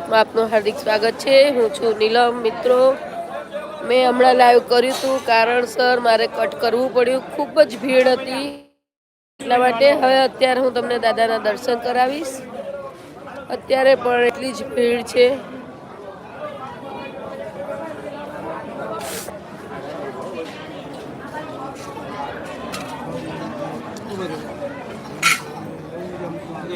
આપનું હાર્દિક સ્વાગત છે. હું છું નીલમ, મિત્રો. મેં હમણાં લાઈવ કર્યું હતું, કારણસર મારે કટ કરવું પડ્યું. ખૂબ જ ભીડ હતી. એટલા માટે હવે અત્યારે હું તમને દાદાના દર્શન કરાવીશ. અત્યારે પણ એટલી જ ભીડ છે જે હે દાદા અહીંયા પ્રાર્થના કરો ને અહીંયા વિનંતી કરો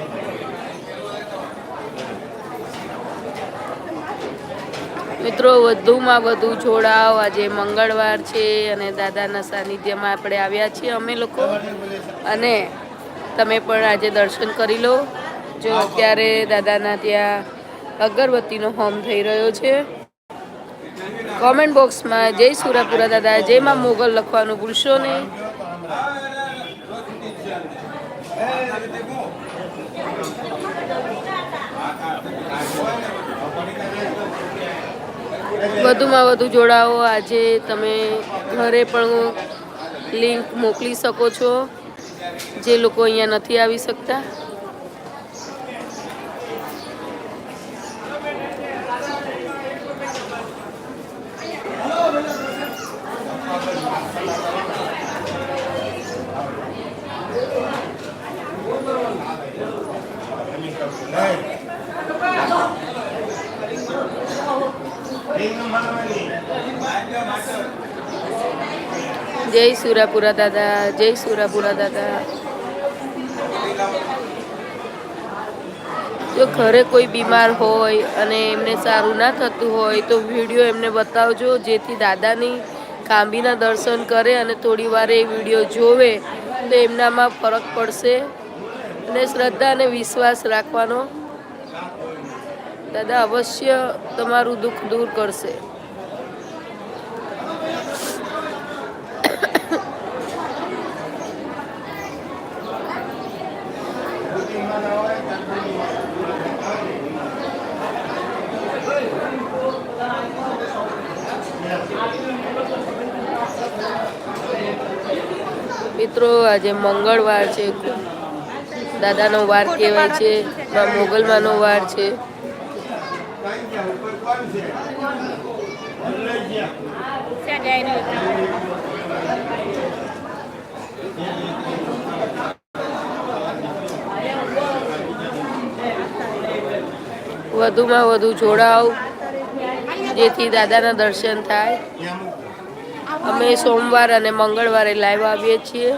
મિત્રો, વધુમાં વધુ જોડાવ આજે મંગળવાર છે અને દાદાના સાનિધ્યમાં આપણે આવ્યા છીએ અમે લોકો. અને તમે પણ આજે દર્શન કરી લો. જો અત્યારે દાદાના ત્યાં અગરબત્તીનો હોમ થઈ રહ્યો છે. કોમેન્ટ બોક્સમાં જય સુરાપુરા દાદા જયમાં મોગલ લખવાનું ભૂલશો નહીં. વધુમાં વધુ જોડાઓ. આજે તમે ઘરે પણ લિંક મોકલી શકો છો. જે લોકો અહીંયા નથી આવી શકતા. જય સુરાપુરા દાદા, જય સુરાપુરા દાદા. જો ઘરે કોઈ બીમાર હોય અને એમને સારું ના થતું હોય, તો વીડિયો એમને બતાવજો, જેથી દાદાની કાંબીના દર્શન કરે અને થોડી વાર એ વીડિયો જોવે, તો એમનામાં ફરક પડશે. અને શ્રદ્ધા અને વિશ્વાસ રાખવાનો. દાદા, અવશ્ય તમારું દુઃખ દૂર કરશે. મિત્રો, આજે મંગળવાર છે. દાદાનો વાર કહેવાય છે, માં મોગલમાનો વાર છે. વધુમાં વધુ જોડાવ, જેથી દાદાના દર્શન થાય. અમે સોમવાર અને મંગળવારે લાઈવ આવીએ છીએ.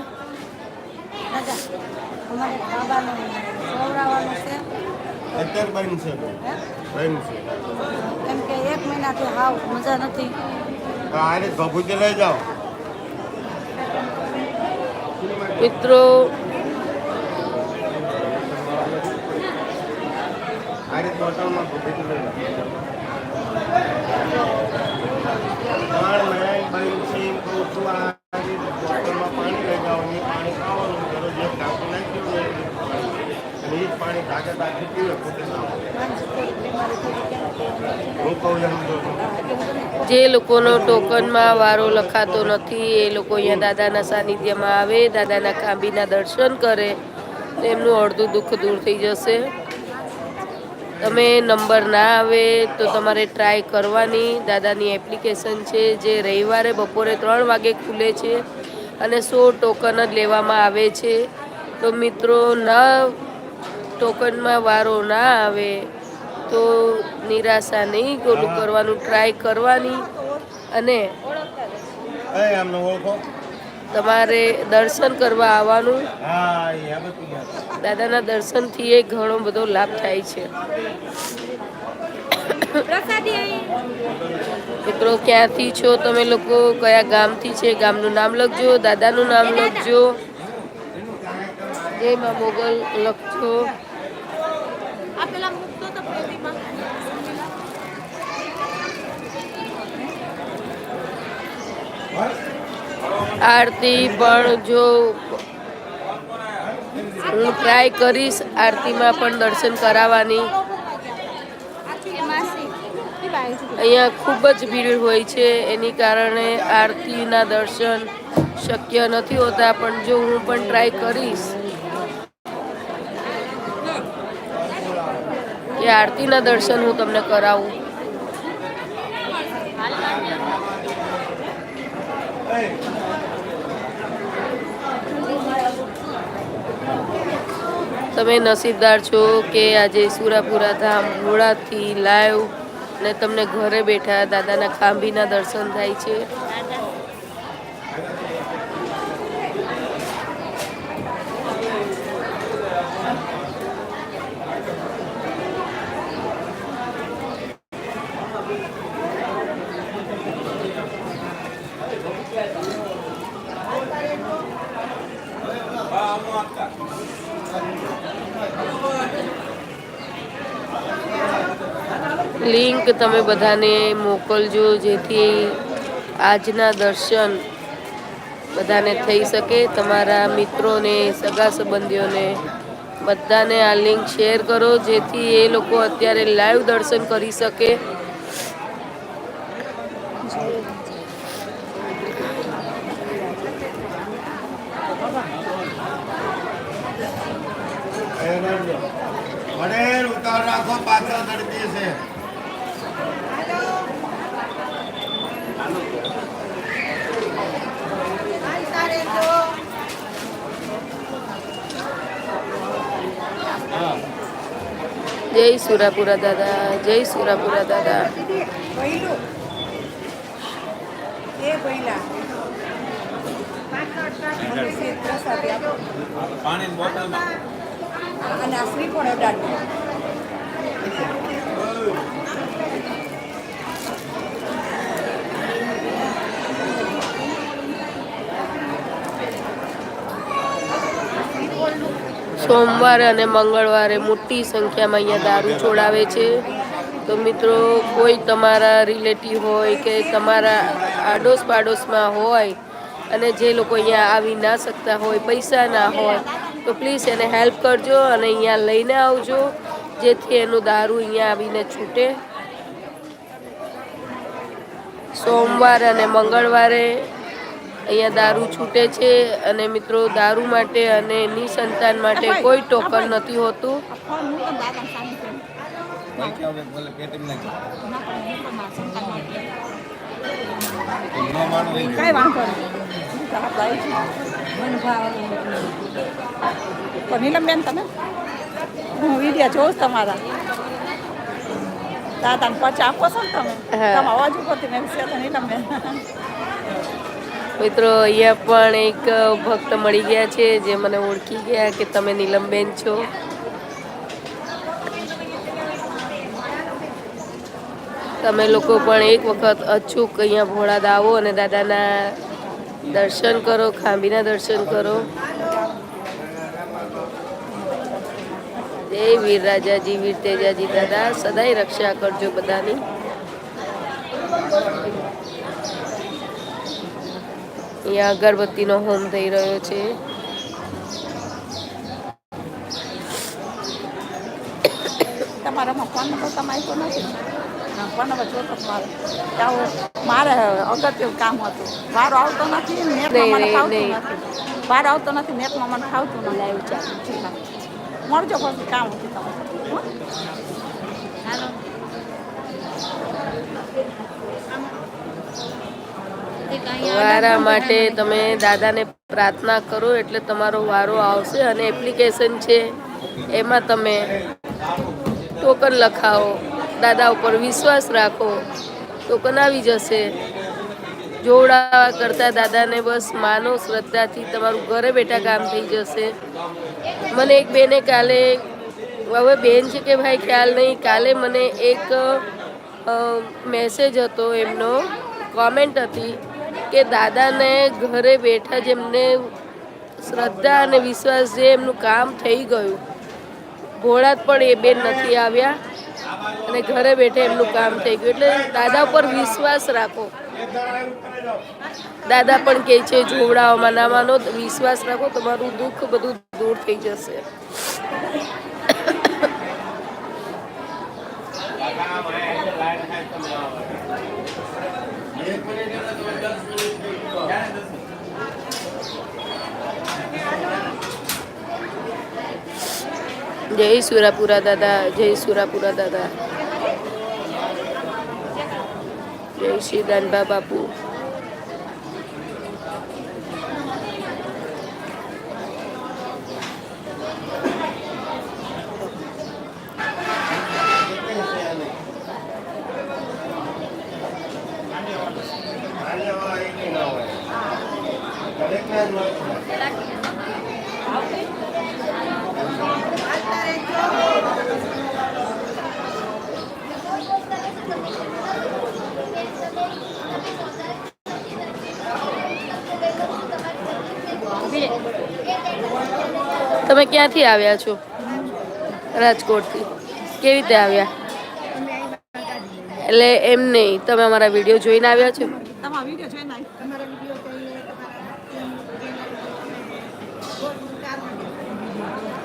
કેમ કે એક મહિનાથી હાવ મજા નથી લઈ જાઓ. મિત્રો આને ટોટલમાં ભભૂતિ લઈ જાઓ પણ મેં બંધ છે એમ કહું છું આ બોટલમાં પાણી લઈ જાઓ એ પાણી ખાવાનું કરો જે ટાંકું નાખ્યું હોય એ પાણી. અને એ જ પાણી તાકે તાકે પીવે પોતે ના હું કહું એમ જો લોકોનો ટોકનમાં વારો લખાતો નથી, એ લોકો અહીંયા દાદાના સાનિધ્યમાં આવે, દાદાના કાંબીના દર્શન કરે, એમનું અડધું દુઃખ દૂર થઈ જશે. તમે નંબર ના આવે તો તમારે ટ્રાય કરવાની. દાદાની એપ્લિકેશન છે જે રવિવારે બપોરે ત્રણ વાગે ખુલે છે અને સો ટોકન જ લેવામાં આવે છે. તો મિત્રો, ના ટોકનમાં વારો ના આવે તો નિરાશા નહીં ગોલું કરવાનું ટ્રાય કરવાની. અને એ આમને ઓળખો. તમારે દર્શન કરવા આવવાનું. દાદાના દર્શનથી એ ઘણો બધો લાભ થાય છે. મિત્રો ક્યાંથી છો તમે લોકો? કયા ગામથી છે? ગામનું નામ લખજો દાદાનું નામ લખજો. જય મા મોગલ લખજો. પેલા મૂકતો તો પેલીમાં આરતી પણ જો હું ટ્રાય કરીશ, આરતીમાં પણ દર્શન કરાવવાની. અહીંયા ખૂબ જ ભીડ હોય છે, એની કારણે આરતીના દર્શન શક્ય નથી હોતા, પણ જો હું પણ ટ્રાય કરીશ કે આરતીના દર્શન હું તમને કરાવું. તમે નસીબદાર છો કે આજે સુરાપુરા ધામ ઘોડાથી લાઈવ ને તમને ઘરે બેઠા દાદાના ખાંભીના દર્શન થાય છે. લિંક તમે બધાને મોકલજો, જેથી આજના દર્શન બધાને થઈ શકે. તમારા મિત્રોને, સગા સંબંધીઓને બધાને આ લિંક શેર કરો, જેથી એ લોકો અત્યારે લાઈવ દર્શન કરી શકે. ઉતાર રાખો પાછળ તડપી છે જય સુરાપુરા દાદા જય સુરાપુરા દાદા. પાણી બોટલમાં અને આ શ્રીફળ સોમવારે અને મંગળવારે મોટી સંખ્યામાં અહીંયા દારૂ છોડાવે છે. તો મિત્રો, કોઈ તમારા રિલેટિવ હોય કે તમારા આડોશ પાડોશમાં હોય અને જે લોકો અહીંયા આવી ના શકતા હોય, પૈસા ના હોય, તો પ્લીઝ એને હેલ્પ કરજો અને અહીંયા લઈને આવજો, જેથી એનું દારૂ અહીંયા આવીને છૂટે. સોમવાર અને મંગળવારે અહીંયા દારૂ છૂટે છે અને મિત્રો દારૂ માટે અને સંતાન માટે કોઈ ટોકન નથી હોતું. નીલમબેન તમે હું. વિડીયા જોઉં તમારા દાદાને પછી આપો છો ને તમે તમે અવાજ ઉપરથી મેં છે નીલમબેન. મિત્રો, અહીંયા પણ એક ભક્ત મળી ગયા છે જે મને ઓળખી ગયા કે તમે નીલમબેન છો. તમે લોકો પણ એક વખત અચૂક અહીંયા ભોળાદ આવો અને દાદાના દર્શન કરો, ખાંભીના દર્શન કરો. જય વીર રાજાજી, વીર તેજાજી દાદા, સદાય રક્ષા કરજો બધાની. અહીંયા અગરબત્તીનો હોમ થઈ રહ્યો છે. તમારામાં ફોન નંબર આપ્યો નથી? ફોન નંબર જોતો મારે. મારે અગત્યનું કામ હતું. વારો આવતો નથી નેટમાં મને ફાવતું નથી. વારો આવતો નથી નેટમાં મને ફાવતું નથી. લાઈવ ચાલુ મળજો પછી કામ હતું તમારું? વારા માટે તમે દાદાને પ્રાર્થના કરો એટલે તમારો વારો આવશે અને એપ્લિકેશન છે એમાં તમે ટોકન લખાવો દાદા ઉપર વિશ્વાસ રાખો ટોકન આવી જશે. જોડાવા કરતાં દાદાને બસ માનો શ્રદ્ધાથી તમારું ઘરે બેઠા કામ થઈ જશે. મને એક બેને કાલે હવે બેન છે કે ભાઈ ખ્યાલ નહીં કાલે મને એક મેસેજ હતો એમનો કોમેન્ટ હતી. કે દાદાને ઘરે બેઠા જેમને શ્રદ્ધા અને વિશ્વાસ જે એમનું કામ થઈ ગયું. ઘોડા પણ એ બેન નથી આવ્યા અને ઘરે બેઠા એમનું કામ થઈ ગયું. એટલે દાદા ઉપર વિશ્વાસ રાખો. દાદા પણ કહે છે જોવડાઓમાં ના માનો વિશ્વાસ રાખો, તમારું દુઃખ બધું દૂર થઈ જશે. જય સુરાપુરા દાદા જય સુરાપુરા દાદા જય શ્રી દાનબા બાપુ ભાગ્યવાળા એકેય ના હોય. દરેકના જ મત છે. તમે ક્યાંથી આવ્યા છો? રાજકોટથી. કેવી રીતે આવ્યા? એટલે એમ નહીં તમે અમારા વીડિયો જોઈને આવ્યા છો તમારા વીડિયો જોઈને આવી.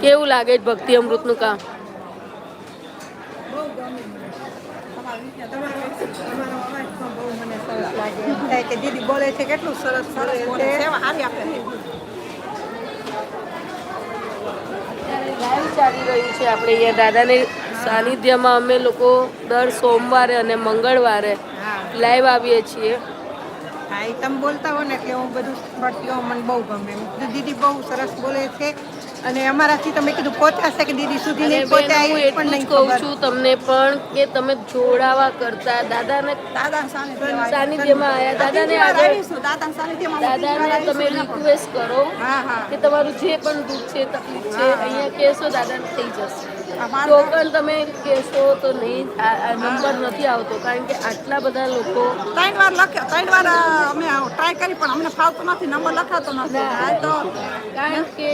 કેવું લાગે છે ભક્તિ અમૃતનું કામ? તમારા વીડિયો તમારો તમારો અવાજ પણ બહુ મને સરસ લાગે. એમ થાય કે દીદી બોલે છે કેટલું સરસ સરસ બોલે છે. સારી આપે લાઈવ ચાલી રહ્યું છે આપણે અહીંયા દાદાની સાનિધ્યમાં અમે લોકો દર સોમવારે અને મંગળવારે લાઈવ આવીએ છીએ. હા એ તમે બોલતા હો ને એટલે હું બધું સાંભળતી મને બહુ ગમે. દીદી બહુ સરસ બોલે છે. અને અમારાથી તમે કીધું પહોંચાશે કે દીદી સુધી નહીં પહોંચાય એ પણ નહીં કહું છું તમને પણ કે તમે જોડાવા કરતા દાદાને દાદા સાનિધ્યમાં આયા. દાદાને આગળ- દાદા સાનિધ્યમાં દાદાને તમે રિક્વેસ્ટ કરો કે તમારું જે પણ દુઃખ છે તકલીફ છે અહીંયા કહેશો દાદાને થઈ જશે. ટોકન તમે કહેશો તો નહીં નંબર નથી આવતો કારણ કે આટલા બધા લોકો ત્રણ વાર લખે ત્રણ વાર અમે ટ્રાય કરી પણ અમને ફાવતો નથી નંબર લખાતો નથી. તો કારણ કે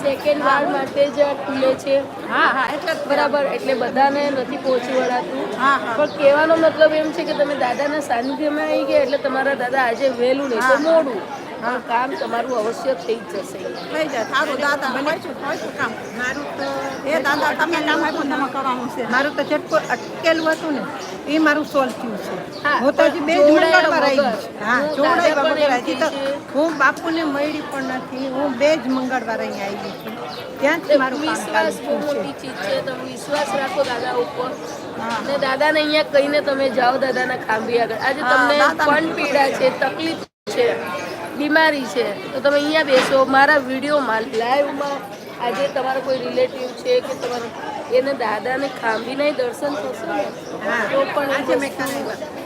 સેકન્ડ વાર માટે જ ખુલે છે. હા હા એટલે બરાબર એટલે બધાને નથી પહોંચી વળાતું હા. પણ કહેવાનો મતલબ એમ છે કે તમે દાદાના સાનિધ્યમાં આવી ગયા એટલે તમારા દાદા આજે વહેલું નહીં તો મોડું. કામ તમારું અવશ્ય થઈ જશે. થઈ જાય. સારું દાદા હોઈશું હોઈશું કામ? મારું તો એ દાદા તમે કામ આપ્યું તમે કરવાનું છે. મારું તો જેટલું અટકેલું હતું ને એ મારું સોલ્વ થયું છે. હું તો હજી બે જ મંગળવાર આવી છું. હા હું જોડાયા દાદા વગર હજી તો હું બાપુને મળી પણ નથી. હું બે જ મંગળવાર અહીંયા આવી છું. ત્યાંથી મારું કામ વિશ્વાસ બહુ મોટી ચીજ છે. તમે વિશ્વાસ રાખો દાદા ઉપર. અને દાદાને અહીંયા કહીને તમે જાઓ દાદાના ખાંભી આગળ. આજે તમને પણ પીડા છે તકલીફ છે. બીમારી છે તો તમે અહીંયા બેસો મારા વિડીયોમાં લાઈવમાં આજે તમારો કોઈ રિલેટિવ છે કે તમારો એને દાદાને ખાંભીના દર્શન થશે ને? હા. તો પણ આજે મેં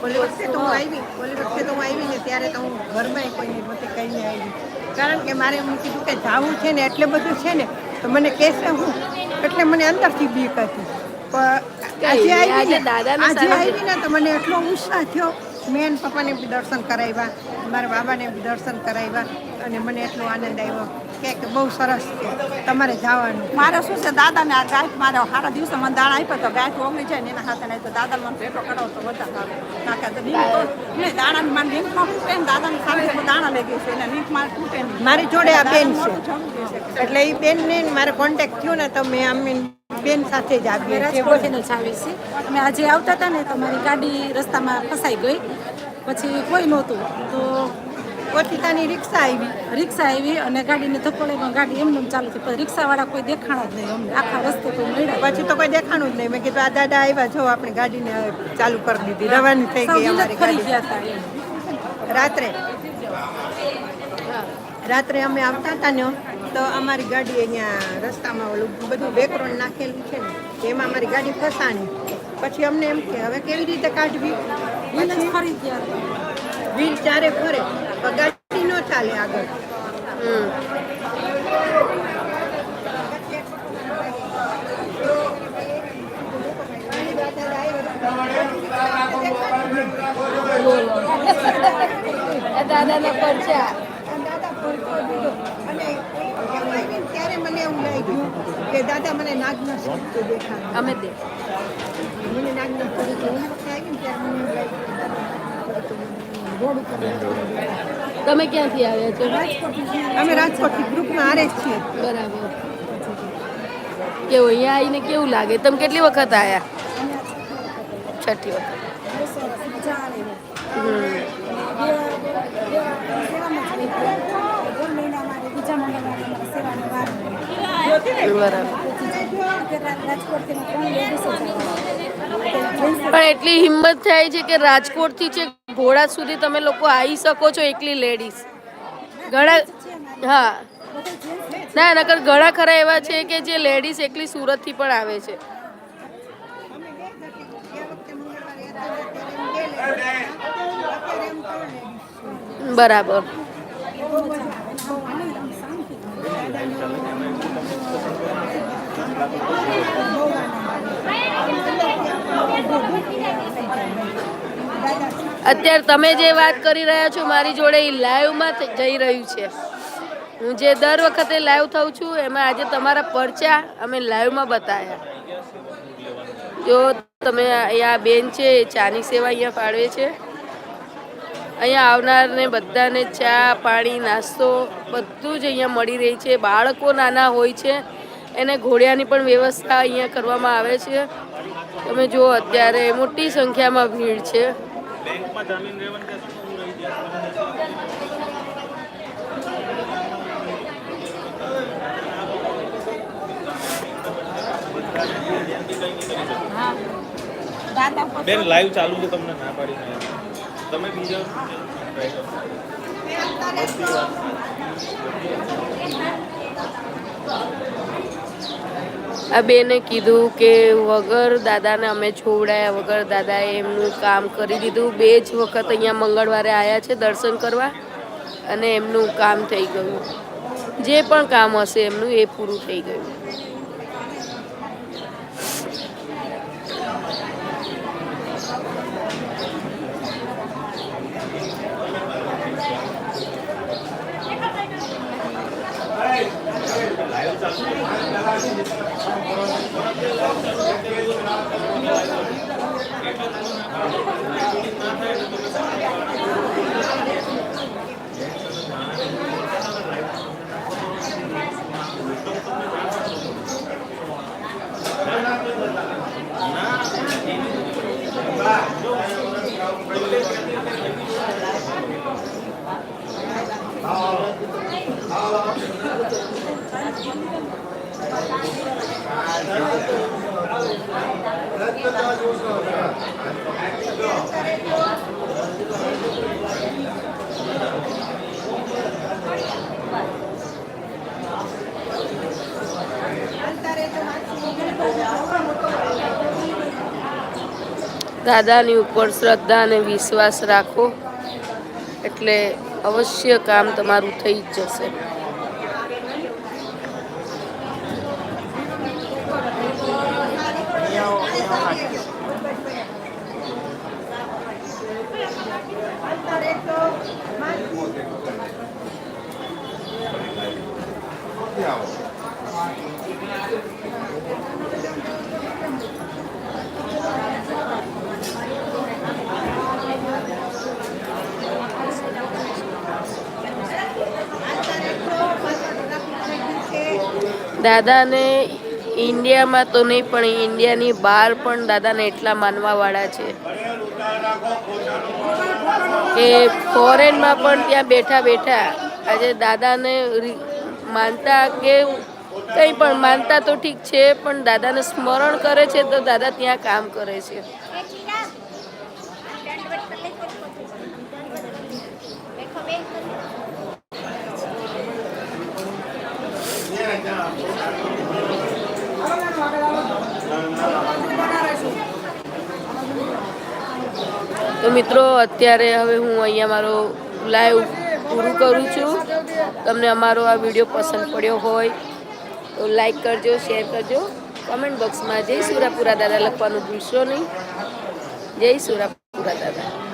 ઓલી વખતે તો હું આવી ઓલી વખતે તો હું આવી ને ત્યારે તો હું ઘરમાં કોઈને નહોતી કહીને આવી. કારણ કે મારે એમ કીધું કે જાવું છે ને એટલે બધું છે ને તો મને કહેશે હું. એટલે મને અંદરથી બીક હતી. પણ આજે આવી ને આજે આવી ને તો મને એટલો ઉત્સાહ થયો મેં એના પપ્પાને બી દર્શન કરાવ્યા મારા બાબાને બી દર્શન કરાવ્યા અને મને એટલો આનંદ આવ્યો કે બહુ સરસ છે તમારે જવાનું. મારે શું છે દાદાને આ ગાય મારે સારા દિવસે મને દાણા આપ્યો તો ગાય ઓગળી જાય ને એના હાથે નહીં તો દાદા મને ભેટો કરાવો તો વધારે મારી જોડે આ બેન છે. એટલે એ બેનને મારે કોન્ટેક્ટ થયો ને તો મેં અમે બેન સાથે જ અમે આવી રાજકોટથી જ છે અમે આજે આવતા હતા ને તો મારી ગાડી રસ્તામાં ફસાઈ ગઈ. પછી કોઈ નહોતું. તો ઓચિતાની રિક્ષા આવી. રિક્ષા આવી અને ગાડીને ધક્કો ગાડી એમને ચાલુ થઈ. પણ રિક્ષાવાળા કોઈ દેખાણા જ નહીં અમને. આખા રસ્તે કોઈ મળ્યા પછી તો કોઈ દેખાણું જ નહીં. મેં કીધું આ દાદા આવ્યા. જો આપણે ગાડીને ચાલુ કરી દીધી. રવાની થઈ ગઈ અમારી ગાડી. રાત્રે? રાત્રે અમે આવતા હતા ને તો અમારી ગાડી અહીંયા રસ્તામાં ઓલું બધું બેકરોન નાખેલું છે ને. એમાં અમારી ગાડી ફસાણી. પછી અમને એમ કે હવે કેવી રીતે કાઢવી? વિલત પછી ફરી વ્હીલ ચારે ફરે. ગાડી ન ચાલે આગળ. દાદાના પરચા. દાદા પડતો દીધો અને આવીને ત્યારે મને એવું લાગ્યું કે દાદા મને નાગના શબ્દ દેખાય અમે દે મને નાગના તરીકે હું વખતે આવી ને ત્યારે મને એવું લાગ્યું કે દાદા નાગના તરીકે મને રોડ ઉપર દેખાય. તમે ક્યાંથી આવ્યા છો? અમે રાજકોટથી ગ્રુપમાં હારે જ છીએ. બરાબર. કેવું અહીંયા આવીને કેવું લાગે? તમે કેટલી વખત આવ્યા છઠ્ઠી વખત. હમ. પણ એટલી હિંમત થાય છે કે રાજકોટથી છે ઘોડા સુધી તમે લોકો આવી શકો છો એકલી લેડીઝ. ઘણા હા. ના, નકર ઘણા ખરા એવા છે કે જે લેડીઝ એકલી સુરતથી પણ આવે છે. બરાબર. અત્યારે તમે જે વાત કરી રહ્યા છો, મારી જોડે એ લાઈવમાં જઈ રહ્યું છે. હું જે દર વખતે લાઈવ થઉં છું, એમાં આજે તમારા પરચા અમે લાઈવમાં બતાવ્યા. જો તમે અહીંયા બેન છે, એ ચાની સેવા અહીંયા ફાળવે છે. અહીંયા આવનારને બધાને ચા, પાણી, નાસ્તો બધું જ અહીંયા મળી રહી છે. બાળકો નાના હોય છે એને ઘોડિયાની પણ વ્યવસ્થા અહીંયા કરવામાં આવે છે તમે જુઓ, અત્યારે મોટી સંખ્યામાં ભીડ છે તમે બીજા. આ બેને કીધું કે વગર દાદાને અમે છોડાયા વગર દાદાએ એમનું કામ કરી દીધું. બે જ વખત અહીંયા મંગળવારે આવ્યા છે દર્શન કરવા અને એમનું કામ થઈ ગયું. જે પણ કામ હશે એમનું એ પૂરું થઈ ગયું. Kalau kalau દાદાની ઉપર શ્રદ્ધા અને વિશ્વાસ રાખો. એટલે અવશ્ય કામ તમારું થઈ જ જશે. દાદાને ઇન્ડિયામાં તો નહીં, પણ ઇન્ડિયાની બહાર પણ દાદાને એટલા માનવાવાળા છે. કે ફોરેનમાં પણ ત્યાં બેઠા બેઠા આજે દાદાને માનતા કે કંઈ પણ માનતા તો ઠીક છે, પણ દાદાને સ્મરણ કરે છે તો દાદા ત્યાં કામ કરે છે. તો મિત્રો, અત્યારે હવે હું અહીંયા મારો લાઈવ પૂરું કરું છું. તમને અમારો આ વીડિયો પસંદ પડ્યો હોય તો લાઈક કરજો શેર કરજો. કમેન્ટ બોક્સમાં જય સુરાપુરા દાદા લખવાનું ભૂલશો નહીં. જય સુરાપુરા દાદા.